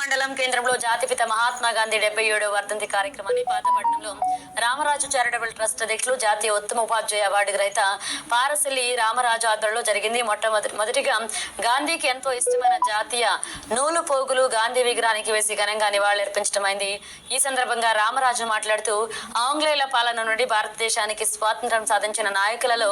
మండలం కేంద్రంలో జాతిపిత మహాత్మా గాంధీ డెబ్బై ఏడవ వర్ధంతి కార్యక్రమాన్ని పాతపట్నంలో రామరాజు చారిటబుల్ ట్రస్ట్ అధ్యక్షులు జాతీయ ఉత్తమ ఉపాధ్యాయ అవార్డు గ్రహీత పారసల్లి రామరాజు ఆధ్వర్యంలో జరిగింది. మొట్టమొదటి మొదటిగా గాంధీకి ఎంతో ఇష్టమైన జాతీయ నూలు పోగులు గాంధీ విగ్రహానికి వేసి ఘనంగా నివాళులర్పించడమైంది ఈ సందర్భంగా రామరాజు మాట్లాడుతూ ఆంగ్లేయుల పాలన నుండి భారతదేశానికి స్వాతంత్రం సాధించిన నాయకులలో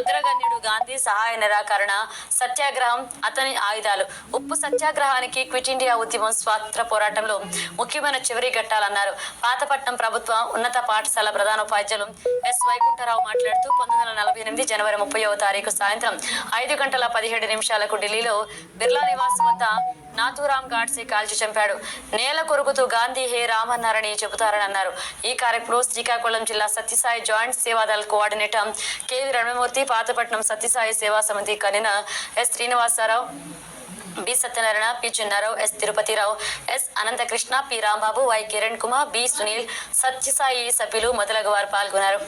అగ్రగణ్యుడు గాంధీ సహాయ నిరాకరణ సత్యాగ్రహం అతని ఆయుధాలు. ఉప్పు సత్యాగ్రహానికి క్విట్ ఇండియా ఉద్యమం స్వాతంత్ర పోరాటంలో ముఖ్యమైన చివరి ఘట్టాలన్నారు. పాతపట్నం ప్రభుత్వ ఉన్నత పాఠశాల ప్రధానోపాధ్యాయులు ఎస్ వైకుంఠరావు మాట్లాడుతూ పంతొమ్మిది వందల నలభై ఎనిమిది జనవరి ముప్పైవ తారీఖు సాయంత్రం ఐదు గంటల పదిహేడు నిమిషాలకు ఢిల్లీలో బిర్లా నివాస్ వద్ద నాథూరామ్ గాడ్సే కాల్చి చంపాడు. నేల కొరుకుతూ గాంధీ హే రామన్నారని చెబుతారని అన్నారు. ఈ కార్యక్రమంలో శ్రీకాకుళం జిల్లా Sathya Sai joint Seva Dal coordinator K V Ranamurthy Pathapatnam Sathya Sai Seva Samithi కనిన S Srinivasa Rao B Satyanarayana P Chinna Rao S Tirupathi Rao S Ananthakrishna P Rambabu Y Kiran Kumar B Sunil Sathya Sai సభ్యులు మొదలగు వారు పాల్గొన్నారు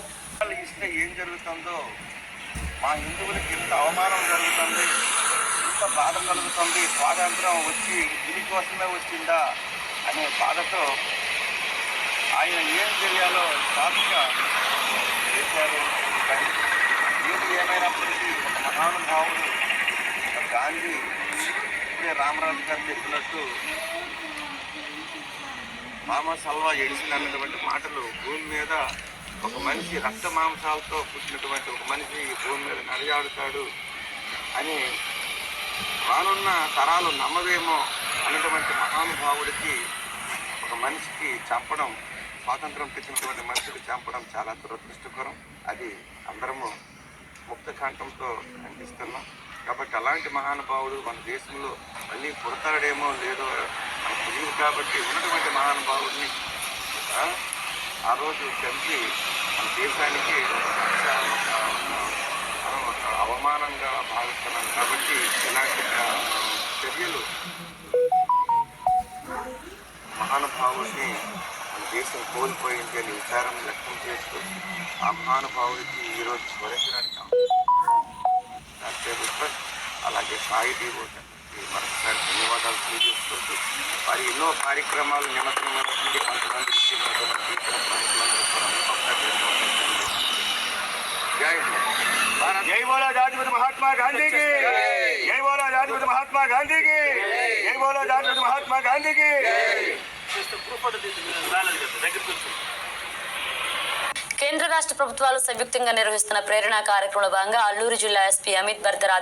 ఏం జరుగుతుందో మా హిందువులకి ఇంత అవమానం జరుగుతుంది ఇంత బాధ కలుగుతుంది స్వాతంత్రం వచ్చి దీనికోసమే వచ్చిందా అనే బాధతో ఆయన ఏం చేయాలో సాధిగా చేశారు. ఏది ఏమైనప్పటికీ ఒక మహానుభావుడు ఒక గాంధీ రామరాజు గారు చెప్పినట్టు మామ సల్వా ఎడిసిన్ అన్నటువంటి మాటలు భూమి మీద ఒక మనిషి రక్త మాంసాలతో పుట్టినటువంటి ఒక మనిషి భూమి మీద నడియాడుతాడు అని రానున్న తరాలు నమ్మవేమో అన్నటువంటి మహానుభావుడికి ఒక మనిషికి చంపడం స్వాతంత్రం తెచ్చినటువంటి మనిషికి చంపడం చాలా దురదృష్టకరం. అది అందరము ముక్త కంఠంతో ఖండిస్తున్నాం. కాబట్టి అలాంటి మహానుభావుడు మన దేశంలో మళ్ళీ పుడతాడేమో లేదో మనకు తెలియదు కాబట్టి ఉన్నటువంటి మహానుభావుడిని ఆ, రోజు చంపి మన దేశానికి అవమానంగా భావిస్తున్నాం కాబట్టి ఇలాంటి చర్యలు మహానుభావుడిని మన దేశం కోల్పోయింది అని విచారం వ్యక్తం చేస్తూ ఆ మహానుభావుడికి ఈరోజు స్మరించడానికి అలాగే సాయి డివోషన్కి మరొకసారి ధన్యవాదాలు తెలియజేసుకుంటూ వారి ఎన్నో కార్యక్రమాలు నిమగ్నమైనటువంటి కొంతమంది. జై హింద్. భారత్ జై బోలో జాతిపతి మహాత్మా గాంధీకి. జై. బోలో జాతిపతి మహాత్మా గాంధీకి. జై. బోలో జాతిపతి మహాత్మా గాంధీకి. కేంద్ర రాష్ట్ర ప్రభుత్వాలు సంయుక్తంగా నిర్వహిస్తున్న ప్రేరణ కార్యక్రమంలో భాగంగా అల్లూరు జిల్లా ఎస్పీ అమిత్ బర్దర్